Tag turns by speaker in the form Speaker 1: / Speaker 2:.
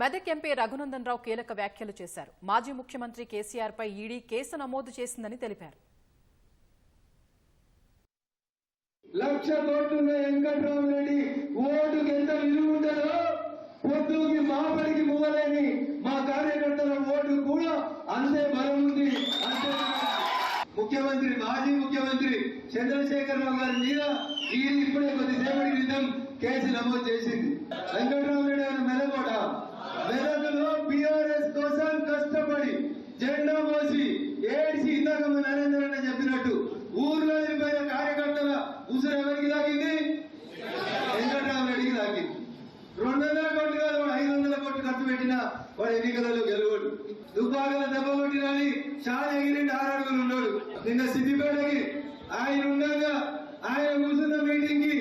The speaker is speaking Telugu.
Speaker 1: మెదక్ ఎంపీ రఘునందన్ రావు కీలక వ్యాఖ్యలు చేశారు. మాజీ ముఖ్యమంత్రి కేసీఆర్ పై ఈడీ కేసు నమోదు చేసిందని తెలిపారు.
Speaker 2: లక్ష కోట్లున్న వెంకట్రామరెడ్డి ఓటుకి ఎంత విలువ ఉంటుందో పొద్దుకి మాపడికి మువ్వలేని మా కార్యకర్తల ఓటు కూడా అంతే బలం ఉంది. అంతే ముఖ్యమంత్రి మాజీ ముఖ్యమంత్రి చంద్రశేఖరరావు గారి మీద ఈ ఇప్పుడే కొద్దిసేపటి క్రితం కేసు నమోదు చేసింది. వెంకట్రామరెడ్డి వచ్చి ఏడిసి ఇందాక నరేంద్ర అన్న చెప్పినట్టు ఊర్లో నిలిపోయిన కార్యకర్తల ఉసురు ఎవరికి తాకింది వెంకటరామరెడ్డికి తాకింది రెండు వందల కోట్లు కాదు వాడు ఐదు వందల కోట్లు ఖర్చు పెట్టిన వాడు ఎన్నికలలో గెలవడు. దుబ్బాకల దెబ్బ కొట్టినని చాలా ఎగిరిండి ఆరు అడుగులు ఉన్నాడు. నిన్న సిద్దిపేటకి ఆయన ఉండగా ఆయన కూర్చున్న మీటింగ్కి